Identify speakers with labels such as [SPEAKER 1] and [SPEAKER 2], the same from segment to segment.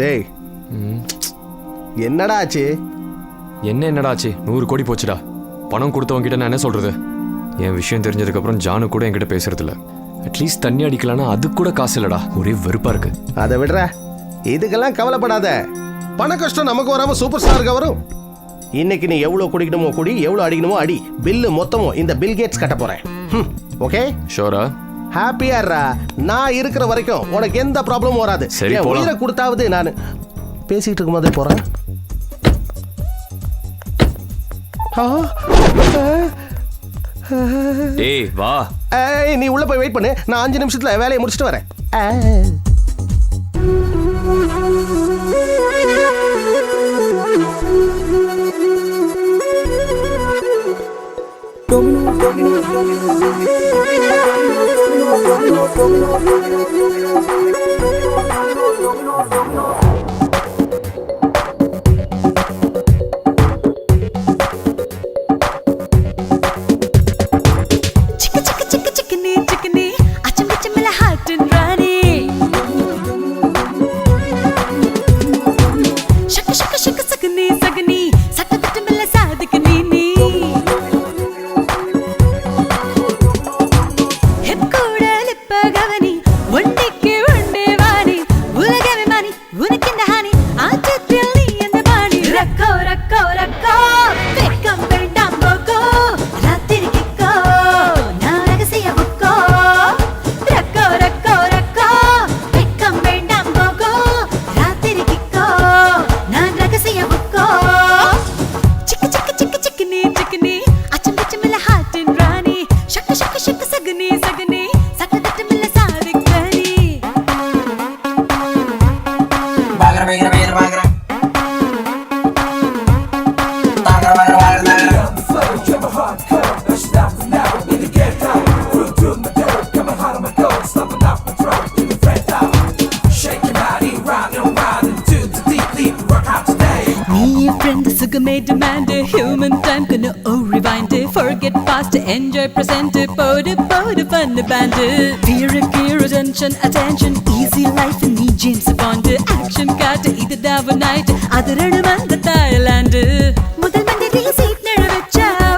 [SPEAKER 1] டேய். என்னடா ஆச்சு
[SPEAKER 2] என்ன என்னடா ஆச்சு நூறு கோடி போச்சுடா. பணம் கொடுத்தவங்க கிட்ட நான் என்ன சொல்றது? என் விஷயம் தெரிஞ்சதுக்கப்புறம் ஜானு கூட என்கிட்ட பேசுறது இல்ல அட்லீஸ்ட் தண்ணி அடிக்கலாம்னா அது கூட காசு இல்லடா. ஒரே வெறுப்பா இருக்கு.
[SPEAKER 1] அதை விடுற. இதுக்கெல்லாம் கவலைப்படாத. பண கஷ்டம் நமக்கு வராம சூப்பர் ஸ்டாருக்கு வரும். இன்னைக்கு நீ எவ்வளவு குடிக்கணுமோ குடி எவ்வளவு அடிக்கணுமோ அடி. பில்லு மொத்தமும் இந்த பில் கேட்ஸ் கட்ட போறேன். ஓகே
[SPEAKER 2] ஷோரா
[SPEAKER 1] ஹாப்பியா இருடா நான் இருக்கிற வரைக்கும் உனக்கு எந்த ப்ராப்ளமும் வராது.
[SPEAKER 2] சரி,
[SPEAKER 1] என்
[SPEAKER 2] போலாம்.
[SPEAKER 1] உயிரை கொடுத்தாவது நான் பேசிட்டு இருக்கும் போதே போறேன். ஆ,
[SPEAKER 2] டேய் வா.
[SPEAKER 1] ஏய், நீ உள்ள போய் வெயிட் பண்ணு. நான் அஞ்சு நிமிஷத்துல வேலையை முடிச்சிட்டு வரேன். ஆ.
[SPEAKER 3] よい
[SPEAKER 4] よ! The sugar may demand human time gonna oh rewind forget past enjoy present போடு போடு the band fear fear attention attention easy life நீ James Bond action either இது or night other அந்த தாய்லாந்து முதல் மண்டரி சீட் நழ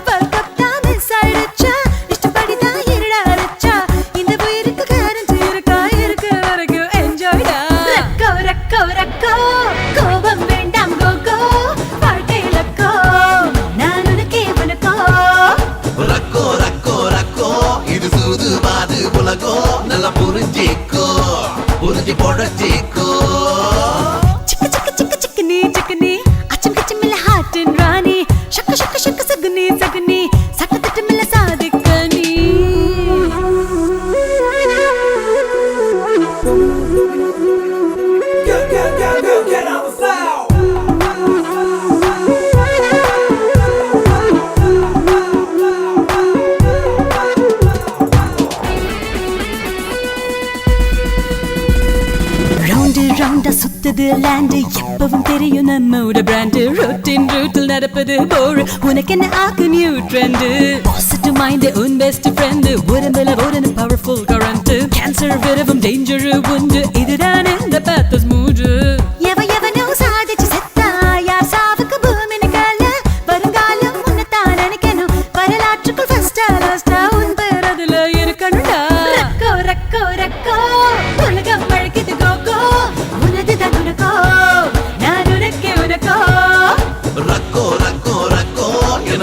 [SPEAKER 4] World Cup தான் miss ஆயிடுச்சா இஷ்டப்படி தான் இருடா அரைச்சா இந்த உயிருக்கு கரண்ட் இருக்கா இருக்க வரைக்கும் என்ஜாய்டா ரக்கோ ரக்கோ ரக்கோ చిక్క చిక్క చిక్క చిక్కని చిక్కని ரவுண்டா லேண்டு எப்பவும் தெரியும் நம்மோட பிராண்டு ரொட்டின் ரூட்டில் நடப்பது போர் உனக்கு என்ன ஆக்கு நியூ ட்ரெண்டு பாசிட்டிவ் மைண்ட் உன் பெஸ்ட் ஃப்ரெண்டு உடம்புல ஒரு பவர்ஃபுல் கரண்ட் கேன்சர் விரவும் டேஞ்சரு உண்டு. இதுதான் இந்த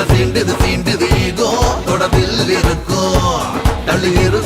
[SPEAKER 5] என சீண்டுது சீண்டுது ஈகோ தொடர்பில் இருக்கோ தள்ளி இருந்து